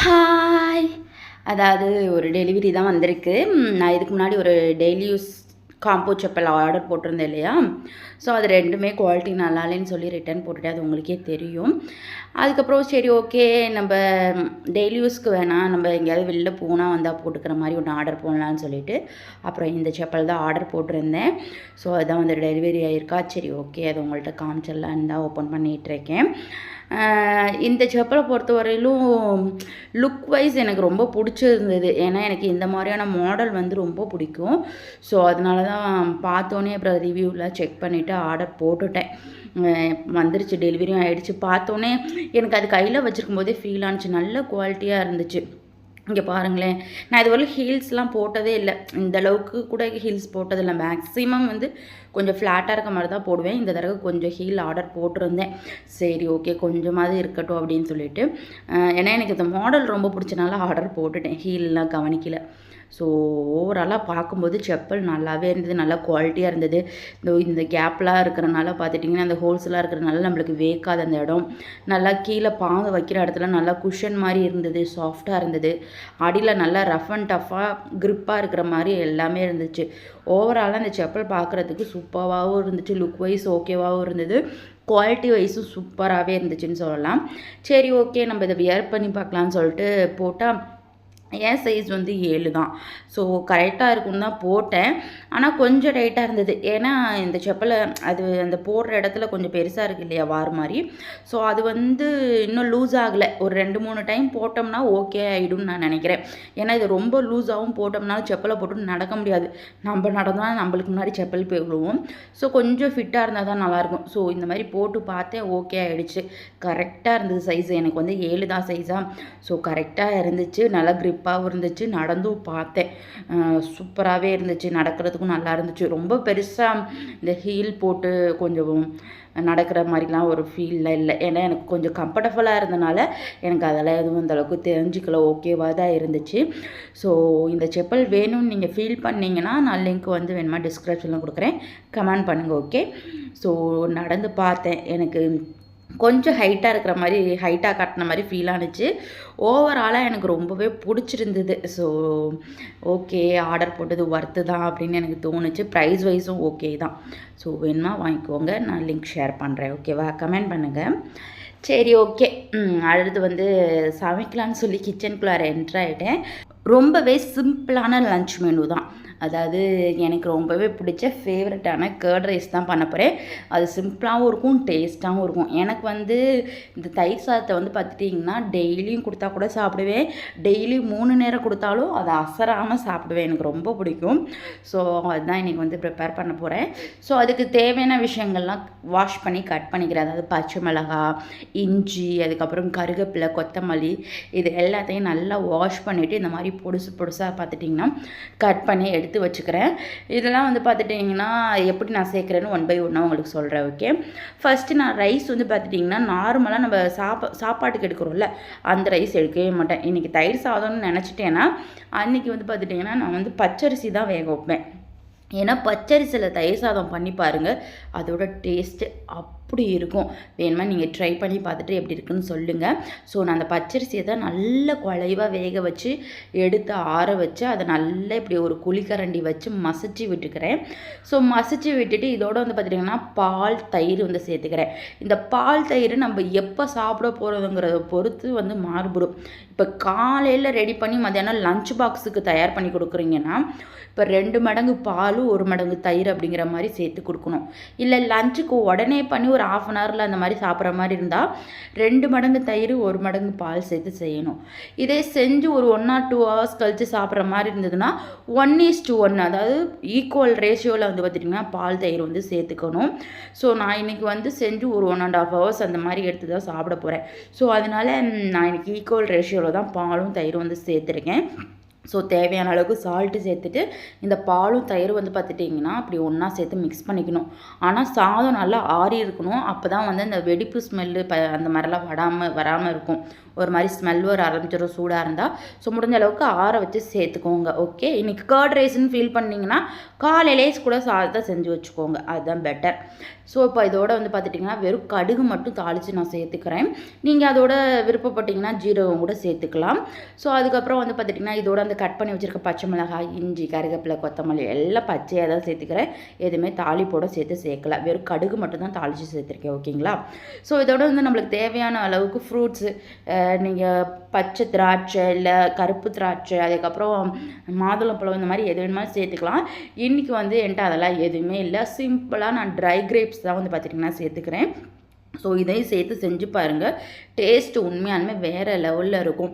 Hi அதாவது ஒரு delivery தான் வந்திருக்கு. நான் இதுக்கு முன்னாடி ஒரு daily use combo chappal order போட்டிருந்தேன் இல்லையா? ஸோ அது ரெண்டுமே குவாலிட்டி நல்லா இல்லைன்னு சொல்லி ரிட்டர்ன் போட்டுட்டேன் அது உங்களுக்கே தெரியும். அதுக்கப்புறம் சரி ஓகே நம்ம டெய்லி யூஸ்க்கு வேணாம் நம்ம எங்கேயாவது வெளில போனால் வந்தால் போட்டுக்கிற மாதிரி ஒன்று ஆர்டர் போடலான்னு சொல்லிட்டு அப்புறம் இந்த செப்பல் தான் ஆர்டர் போட்டிருந்தேன். ஸோ அதுதான் வந்து டெலிவரி ஆகிருக்கா சரி ஓகே அது உங்கள்கிட்ட காமிச்சிடலான்னு தான் ஓப்பன் பண்ணிகிட்ருக்கேன் இந்த செப்பலை பொறுத்தவரையிலும் லுக் வைஸ் எனக்கு ரொம்ப பிடிச்சிருந்தது. ஏன்னா எனக்கு இந்த மாதிரியான மாடல் வந்து ரொம்ப பிடிக்கும். ஸோ அதனால தான் பார்த்தோன்னே அப்புறம் ரிவ்யூலாம் செக் பண்ணிவிட்டு ஆர்டர் போட்டுட்டேன். வந்துருச்சு டெலிவரியும் ஆகிடுச்சு பார்த்தோன்னே எனக்கு அது கையில் வச்சுருக்கும் போதே ஃபீல் ஆனிச்சு. நல்ல குவாலிட்டியாக இருந்துச்சு. இங்கே பாருங்களேன். நான் இதுவரை ஹீல்ஸ்லாம் போட்டதே இல்லை. இந்த அளவுக்கு கூட ஹீல்ஸ் போட்டதில்லை. மேக்ஸிமம் வந்து கொஞ்சம் ஃப்ளாட்டாக இருக்க மாதிரி தான் போடுவேன். இந்த தடவை கொஞ்சம் ஹீல் ஆர்டர் போட்டிருந்தேன். சரி ஓகே கொஞ்சமாவது இருக்கட்டும் அப்படின்னு சொல்லிட்டு. ஏன்னா எனக்கு இந்த மாடல் ரொம்ப பிடிச்சனால ஆர்டர் போட்டுட்டேன். ஹீல்லாம் கவனிக்கல. ஸோ ஓவராலாக பார்க்கும்போது செப்பல் நல்லாவே இருந்தது. நல்லா குவாலிட்டியாக இருந்தது. இந்த இந்த கேப்லாம் இருக்கிறனால பார்த்துட்டிங்கன்னா அந்த ஹோல்ஸ்லாம் இருக்கிறனால நம்மளுக்கு வேக்காத அந்த இடம். நல்லா கீழே பாங்கு வைக்கிற இடத்துல நல்லா குஷன் மாதிரி இருந்தது. சாஃப்டாக இருந்தது. அடியில் நல்லா ரஃப் அண்ட் டஃப்பாக க்ரிப்பாக இருக்கிற மாதிரி எல்லாமே இருந்துச்சு. ஓவராலாக அந்த செப்பல் பார்க்குறதுக்கு சூப்பராகவும் இருந்துச்சு. லுக் வைஸ் ஓகேவாகவும் இருந்தது. குவாலிட்டி வைஸும் சூப்பராகவே இருந்துச்சுன்னு சொல்லலாம். சரி ஓகே நம்ம இதை வியர் பண்ணி பார்க்கலான்னு சொல்லிட்டு போட்டால் என் சைஸ் வந்து ஏழு தான். ஸோ கரெக்டாக இருக்கும்னு தான் போட்டேன். ஆனால் கொஞ்சம் டைட்டாக இருந்தது. ஏன்னா இந்த செப்பலை அது அந்த போடுற இடத்துல கொஞ்சம் பெருசாக இருக்கு இல்லையா வார் மாதிரி. ஸோ அது வந்து இன்னும் லூஸ் ஆகலை. ஒரு ரெண்டு மூணு டைம் போட்டோம்னா ஓகே ஆகிடும்னு நான் நினைக்கிறேன். ஏன்னா இது ரொம்ப லூஸாகவும் போட்டோம்னா செப்பலை போட்டு நடக்க முடியாது. நம்ம நடந்தால் நம்மளுக்கு முன்னாடி செப்பல் போய் விழுவோம் ஸோ கொஞ்சம் ஃபிட்டாக இருந்தால் தான் நல்லாயிருக்கும் ஸோ இந்த மாதிரி போட்டு பார்த்தேன் ஓகே ஆகிடுச்சு கரெக்டாக இருந்தது சைஸ் எனக்கு வந்து ஏழு தான் சைஸாக ஸோ கரெக்டாக இருந்துச்சு. நல்லா க்ரிப் க்ரிப்பாகவும் இருந்துச்சு. நடந்தும் பார்த்தேன். சூப்பராகவே இருந்துச்சு. நடக்கிறதுக்கும் நல்லா இருந்துச்சு. ரொம்ப பெருசாக இந்த ஹீல் போட்டு கொஞ்சம் நடக்கிற மாதிரிலாம் ஒரு ஃபீலில் இல்லை. ஏன்னா எனக்கு கொஞ்சம் கம்ஃபர்டபுளாக இருந்தனால எனக்கு அதெல்லாம் எதுவும் அந்த அளவுக்கு தெரிஞ்சுக்கல. ஓகேவாக தான் இருந்துச்சு. ஸோ இந்த செப்பல் வேணும்னு நீங்கள் ஃபீல் பண்ணிங்கன்னா நான் லிங்க் வந்து வேணுமா டிஸ்கிரிப்ஷனில் கொடுக்குறேன். கமெண்ட் பண்ணுங்கள் ஓகே ஸோ நடந்து பார்த்தேன். எனக்கு கொஞ்சம் ஹைட்டாக இருக்கிற மாதிரி ஹைட்டாக காட்டின மாதிரி ஃபீல் ஆனுச்சு. ஓவராலாக எனக்கு ரொம்பவே பிடிச்சிருந்தது. ஸோ ஓகே ஆர்டர் போட்டது ஒர்த்து தான் அப்படின்னு எனக்கு தோணுச்சு. ப்ரைஸ் வைஸும் ஓகே தான். ஸோ வேணுமா வாங்கிக்கோங்க. நான் லிங்க் ஷேர் பண்ணுறேன் ஓகேவா கமெண்ட் பண்ணுங்கள் சரி ஓகே அடுத்து வந்து சமைக்கலான்னு சொல்லி கிச்சனுக்குள்ளார என்ட்ராயிட்டேன் ரொம்பவே சிம்பிளான லன்ச் மெனு தான். அதாவது எனக்கு ரொம்பவே பிடிச்ச ஃபேவரட்டான கேர்ட் ரைஸ் தான் பண்ண போகிறேன் அது சிம்பிளாகவும் இருக்கும் டேஸ்ட்டாகவும் இருக்கும். எனக்கு வந்து இந்த தயிர் சாதத்தை வந்து பார்த்துட்டிங்கன்னா டெய்லியும் கொடுத்தா கூட சாப்பிடுவேன். டெய்லி மூணு நேரம் கொடுத்தாலும் அதை அசராமல் சாப்பிடுவேன். எனக்கு ரொம்ப பிடிக்கும். ஸோ அதுதான் இன்றைக்கி வந்து ப்ரிப்பேர் பண்ண போகிறேன் ஸோ அதுக்கு தேவையான விஷயங்கள்லாம் வாஷ் பண்ணி கட் பண்ணிக்கிறேன். அதாவது பச்சை மிளகா இஞ்சி அதுக்கப்புறம் கருவேப்பிலை கொத்தமல்லி இது எல்லாத்தையும் நல்லா வாஷ் பண்ணிவிட்டு இந்த மாதிரி பொடுசு பொடுசாக பார்த்துட்டிங்கன்னா கட் பண்ணி எடுத்து வச்சுக்கிறேன். இதெல்லாம் வந்து பார்த்துட்டிங்கன்னா எப்படி நான் சேர்க்குறேன்னு ஒன் பை ஒன்னாக உங்களுக்கு சொல்கிறேன் ஓகே ஃபஸ்ட்டு நான் ரைஸ் வந்து பார்த்துட்டிங்கன்னா நார்மலாக நம்ம சாப்பா சாப்பாட்டுக்கு எடுக்கிறோம்ல அந்த ரைஸ் எடுக்கவே மாட்டேன். இன்றைக்கி தயிர் சாதம்னு நினச்சிட்டேன்னா அன்றைக்கி வந்து பார்த்துட்டிங்கன்னா நான் வந்து பச்சரிசி தான் வேக வைப்பேன். ஏன்னா பச்சரிசியில் தயிர் சாதம் பண்ணி பாருங்கள் அதோட டேஸ்ட்டு அப்படி இருக்கும். வேணுமா நீங்கள் ட்ரை பண்ணி பார்த்துட்டு எப்படி இருக்குன்னு சொல்லுங்கள் ஸோ நான் அந்த பச்சரிசியை தான் நல்ல குழைவாக வேக வச்சு எடுத்து ஆற வச்சு அதை நல்லா இப்படி ஒரு குழிக்கரண்டி வச்சு மசிச்சு விட்டுக்கிறேன். ஸோ மசிச்சு விட்டுட்டு இதோட வந்து பார்த்துட்டிங்கன்னா பால் தயிர் வந்து சேர்த்துக்கிறேன். இந்த பால் தயிர் நம்ம எப்போ சாப்பிட போகிறதுங்கிறத பொறுத்து வந்து மாறுபடும். இப்போ காலையில் ரெடி பண்ணி மத்தியானம் லஞ்ச் பாக்ஸுக்கு தயார் பண்ணி கொடுக்குறீங்கன்னா இப்போ ரெண்டு மடங்கு பால் பாலும் ஒரு மடங்கு தயிர் அப்படிங்கிற மாதிரி சேர்த்து கொடுக்கணும். இல்லை லஞ்சுக்கு உடனே பண்ணி ஒரு ஆஃப் அன் ஹவரில் அந்த மாதிரி சாப்பிட்ற மாதிரி இருந்தால் ரெண்டு மடங்கு தயிர் ஒரு மடங்கு பால் சேர்த்து செய்யணும். இதே செஞ்சு ஒரு ஒன் ஆர் டூ ஹவர்ஸ் கழித்து சாப்பிட்ற மாதிரி இருந்ததுன்னா ஒன் இஸ் டு ஒன் அதாவது ஈக்குவல் ரேஷியோவில் வந்து பார்த்திங்கன்னா பால் தயிர் வந்து சேர்த்துக்கணும். ஸோ நான் இன்றைக்கி வந்து செஞ்சு ஒரு ஒன் அண்ட் ஆஃப் ஹவர்ஸ் அந்த மாதிரி எடுத்து தான் சாப்பிட போகிறேன் ஸோ அதனால் நான் இன்றைக்கி ஈக்குவல் ரேஷியோவில் தான் பாலும் தயிரும் வந்து சேர்த்துருக்கேன். ஸோ தேவையான அளவுக்கு சால்ட்டு சேர்த்துட்டு இந்த பாலும் தயிர் வந்து பார்த்துட்டிங்கன்னா அப்படி ஒன்றா சேர்த்து மிக்ஸ் பண்ணிக்கணும். ஆனால் சாதம் நல்லா ஆறி இருக்கணும். அப்போ தான் வந்து இந்த வெடிப்பு ஸ்மெல்லு ப அந்த மாதிரிலாம் வராமல் வராமல் இருக்கும். ஒரு மாதிரி ஸ்மெல் வர ஆரம்பிச்சிடும் சூடாக இருந்தால் ஸோ முடிஞ்ச அளவுக்கு ஆற வச்சு சேர்த்துக்கோங்க ஓகே இன்றைக்கி கர்ட் ரைஸ்ன்னு ஃபீல் பண்ணிங்கன்னா காலையிலே கூட சாதத்தை செஞ்சு வச்சுக்கோங்க அதுதான் பெட்டர் ஸோ இப்போ இதோட வந்து பார்த்துட்டிங்கன்னா வெறும் கடுகு மட்டும் தாளித்து நான் சேர்த்துக்கிறேன். நீங்கள் அதோட விருப்பப்பட்டீங்கன்னா ஜீரகம் கூட சேர்த்துக்கலாம். ஸோ அதுக்கப்புறம் வந்து பார்த்துட்டிங்கன்னா இதோட அந்த கட் பண்ணி வச்சுருக்க பச்சை மிளகாய் இஞ்சி கருவேப்பிலை கொத்தமல்லி எல்லாம் பச்சையாக தான் சேர்த்துக்கிறேன். எதுவுமே தாளிப்போட சேர்த்து சேர்க்கல. வெறும் கடுகு மட்டும் தான் தாளித்து சேர்த்துருக்கேன் ஓகேங்களா ஸோ இதோட வந்து நம்மளுக்கு தேவையான அளவுக்கு ஃப்ரூட்ஸு நீங்கள் பச்சை திராட்சை இல்லை கருப்பு திராட்சை அதுக்கப்புறம் மாதுளம்பழம் இந்த மாதிரி எது வேணுமோ சேர்த்துக்கலாம். இன்றைக்கி வந்து என்கிட்ட அதெல்லாம் எதுவுமே இல்லை. சிம்பிளாக நான் ட்ரை கிரேப்ஸ் தான் வந்து பார்த்திங்கன்னா சேர்த்துக்கிறேன். ஸோ இதையும் சேர்த்து செஞ்சு பாருங்கள் டேஸ்ட்டு உண்மையாலுமே வேறு லெவலில் இருக்கும்.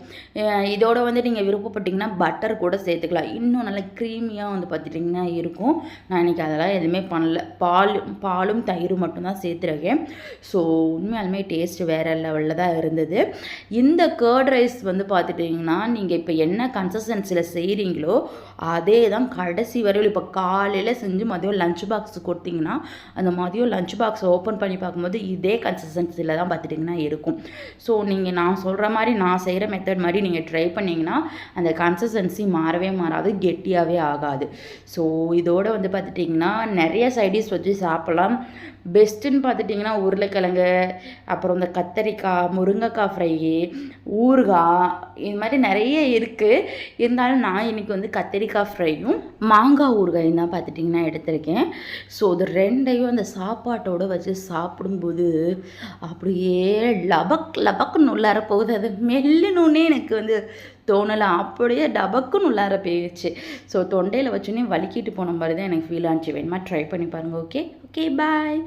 இதோட வந்து நீங்கள் விருப்பப்பட்டிங்கன்னா பட்டர் கூட சேர்த்துக்கலாம். இன்னும் நல்லா க்ரீமியாக வந்து பார்த்துட்டிங்கன்னா இருக்கும். நான் இன்றைக்கி அதெல்லாம் எதுவுமே பண்ணல. பால் பாலும் தயிரும் மட்டும்தான் சேர்த்துருக்கேன். ஸோ உண்மையாலுமே டேஸ்ட்டு வேறு லெவலில் தான் இருந்தது. இந்த கேர்ட் ரைஸ் வந்து பார்த்துட்டிங்கன்னா நீங்கள் இப்போ என்ன கன்சிஸ்டன்சியில் செய்கிறீங்களோ அதே தான் கடைசி வரையில் இப்போ காலையில் செஞ்சு மதியம் லஞ்ச் பாக்ஸ் கொடுத்தீங்கன்னா அந்த மதியம் லஞ்ச் பாக்ஸ் ஓப்பன் பண்ணி பார்க்கும்போது இதே கன்சிஸ்டன்சியில் தான் பார்த்துட்டிங்கன்னா இருக்கும். ஸோ நீங்கள் நான் சொல்கிற மாதிரி நான் செய்கிற மெத்தட் மாதிரி நீங்கள் ட்ரை பண்ணிங்கன்னா அந்த கன்சிஸ்டன்சி மாறவே மாறாது கெட்டியாகவே ஆகாது. ஸோ இதோடு வந்து பார்த்துட்டிங்கன்னா நிறைய சைடிஷ் வச்சு சாப்பிட்லாம். பெஸ்ட்டுன்னு பார்த்துட்டிங்கன்னா உருளைக்கிழங்கு அப்புறம் இந்த கத்தரிக்காய் முருங்கைக்காய் ஃப்ரை ஊறுகாய் இது மாதிரி நிறைய இருக்குது இருந்தாலும் நான் இன்றைக்கி வந்து கத்தரிக்காய் ஃப்ரையும் மாங்காய் ஊறுகாயும் தான் பார்த்துட்டிங்கன்னா எடுத்திருக்கேன். ஸோ இது ரெண்டையும் அந்த சாப்பாட்டோடு வச்சு சாப்பிடும்போது அப்படியே லபக் லபக்குன்னு உள்ளார போகுது. அது மெல்லுனே எனக்கு வந்து தோணலாம் அப்படியே டபக்குன்னு உள்ளார போயிடுச்சு. ஸோ தொண்டையில் வச்சோன்னே வலிக்கிட்டு போன மாதிரி தான் எனக்கு ஃபீல் ஆச்சு வேணுமா ட்ரை பண்ணி பாருங்கள் ஓகே ஓகே பாய்